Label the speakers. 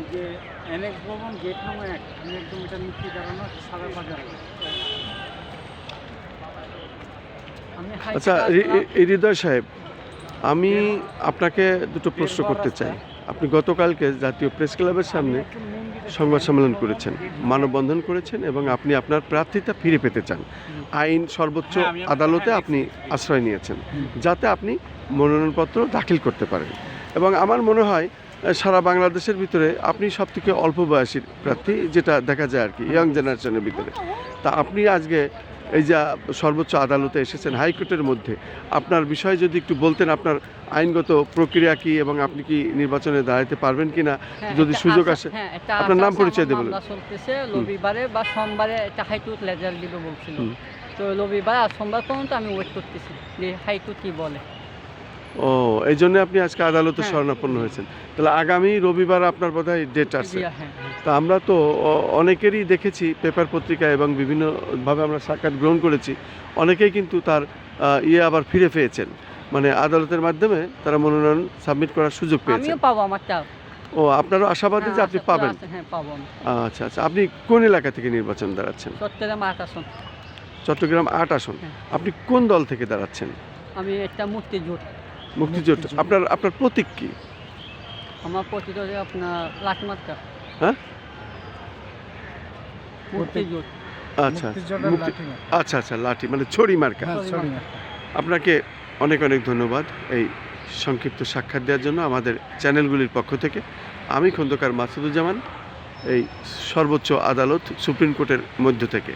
Speaker 1: এই যে অ্যানেক্স ভবন গেট নম্বর এক এটা মুক্তি দাঁড়ানো সাদা বাজার।
Speaker 2: আচ্ছা হৃদয় সাহেব আমি আপনাকে দুটো প্রশ্ন করতে চাই। আপনি গতকালকে জাতীয় প্রেস ক্লাবের সামনে সংবাদ সম্মেলন করেছেন মানববন্ধন করেছেন এবং আপনি আপনার প্রার্থিতা ফিরে পেতে চান। আইন সর্বোচ্চ
Speaker 1: হ্যাঁ,
Speaker 2: আদালতে
Speaker 1: হ্যাঁ,
Speaker 2: আপনি আশ্রয় নিয়েছেন যাতে আপনি মনোনয়নপত্র দাখিল করতে পারেন। এবং আমার মনে হয় সারা বাংলাদেশের ভিতরে আপনি সব থেকে অল্প বয়সী প্রার্থী যেটা দেখা যায় আর কি ইয়াং জেনারেশনের ভিতরে। তা আপনি আজকে এই যে সর্বোচ্চ আদালতে এসেছেন হাইকোর্টের মধ্যে আপনার বিষয়ে যদি একটু বলতেন আপনার আইনগত প্রক্রিয়া কি এবং আপনি কি নির্বাচনে দাঁড়াতে পারবেন কি না
Speaker 1: হ্যাঁ,
Speaker 2: যদি সুযোগ আসে
Speaker 1: হ্যাঁ,
Speaker 2: আপনার নাম পরিচয়
Speaker 1: চলতেছে রবিবারে বা সোমবারে একটা হাইকোর্ট রেজাল্ট দিবে বলছিল। তো রবিবার আর সোমবার পর্যন্ত আমি ওয়েট করতেছি যে হাইকোর্ট কি বলে।
Speaker 2: ও এই জন্য আপনি আজকে আদালতে
Speaker 1: হ্যাঁ।
Speaker 2: শরণাপন্ন হয়েছেন। তাহলে আগামী রবিবার আপনার বোধহয় ডেট আছে।
Speaker 1: হ্যাঁ হ্যাঁ।
Speaker 2: তা আমরা তো অনেকেরই দেখেছি পেপার পত্রিকায় এবং বিভিন্নভাবে আমরা সাক্ষাৎ গ্রহণ করেছি। অনেকেই কিন্তু তার ইয়ে আবার ফিরে পেয়েছেন। মানে আদালতের মাধ্যমে তারা মনোনয়ন সাবমিট করার সুযোগ
Speaker 1: পাবো আমারটা।
Speaker 2: ও আপনারও আশাবাদী যে
Speaker 1: হ্যাঁ,
Speaker 2: আপনি পাবেন।
Speaker 1: হ্যাঁ
Speaker 2: আচ্ছা আচ্ছা আপনি কোন এলাকা থেকে নির্বাচন দাঁড়াচ্ছেন?
Speaker 1: চট্টগ্রাম আট আসন।
Speaker 2: চট্টগ্রাম আট আসন।
Speaker 1: হ্যাঁ।
Speaker 2: আপনি কোন দল থেকে দাঁড়াচ্ছেন?
Speaker 1: আমি একটা মূর্তি
Speaker 2: মুক্তিজোট। আপনার আপনার প্রতীক কি?
Speaker 1: আমার পতিত আপনার লাটমার্কা
Speaker 2: হ্যাঁ? আচ্ছা আচ্ছা আচ্ছা লাঠি মানে ছড়ি মার্কা। আপনাকে অনেক অনেক ধন্যবাদ এই সংক্ষিপ্ত সাক্ষাৎ দেওয়ার জন্য আমাদের চ্যানেলগুলির পক্ষ থেকে। আমি খন্দকার মাসুদুজ্জামান এই সর্বোচ্চ আদালত সুপ্রিম কোর্টের মধ্য থেকে।